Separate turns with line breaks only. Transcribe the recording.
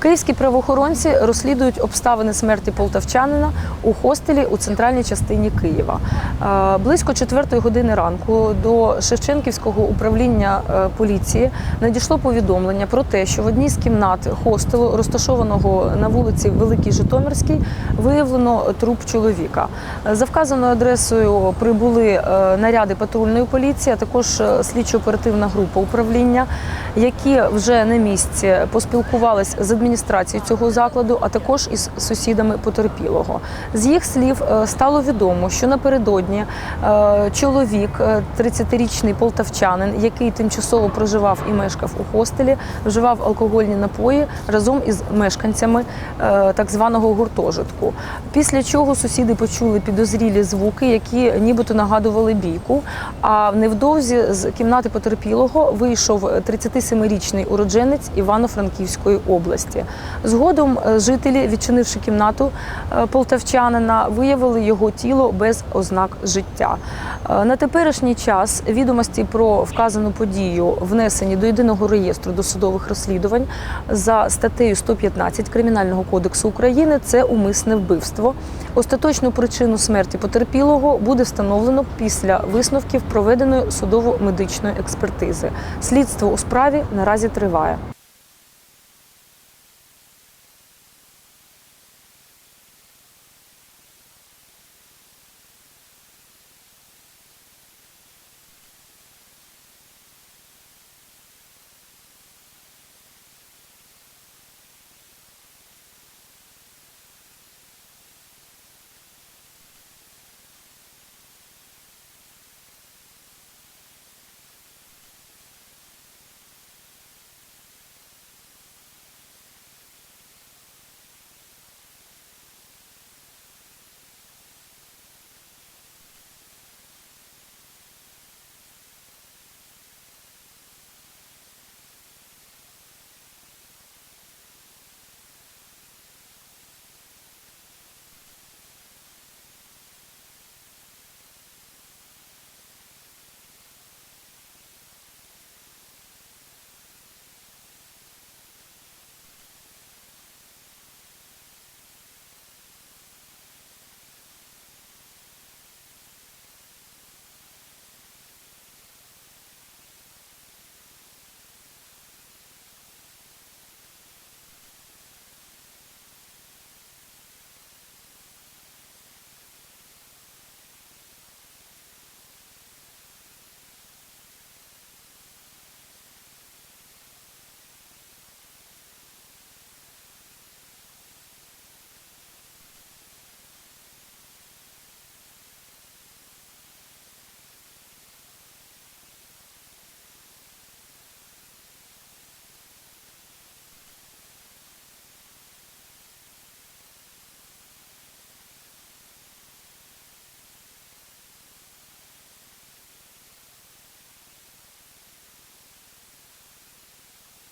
Київські правоохоронці розслідують обставини смерті полтавчанина у хостелі у центральній частині Києва. Е, Близько четвертої години ранку до Шевченківського управління е, поліції надійшло повідомлення про те, що в одній з кімнат хостелу, розташованого на вулиці Великій Житомирській, виявлено труп чоловіка. За вказаною адресою прибули е, наряди патрульної поліції, а також слідчо-оперативна група управління, які вже на місці поспілкувались з адміністрацією цього закладу, а також із сусідами потерпілого. З їх слів е, стало відомо, що напередодні е, чоловік, е, 30-річний полтавчанин, який тимчасово проживав і мешкав у хостелі, вживав алкогольні напої разом із мешканцями е, так званого гуртожитку. Після чого сусіди почули підозрілі звуки, які нібито нагадували бійку. А невдовзі з кімнати потерпілого вийшов 37-річний уродженець Івано-Франківської області. Згодом е, жителі, відчинивши кімнату е, полтавчанина, виявили його тіло без ознак життя. Е, На теперішній час відомості про вказану подію внесені до єдиного реєстру досудових розслідувань за статтею 115 Кримінального кодексу України. Це умисне вбивство. Остаточну причину смерті потерпілого буде встановлено після висновків проведеної судово-медичної експертизи. Слідство у справі наразі триває.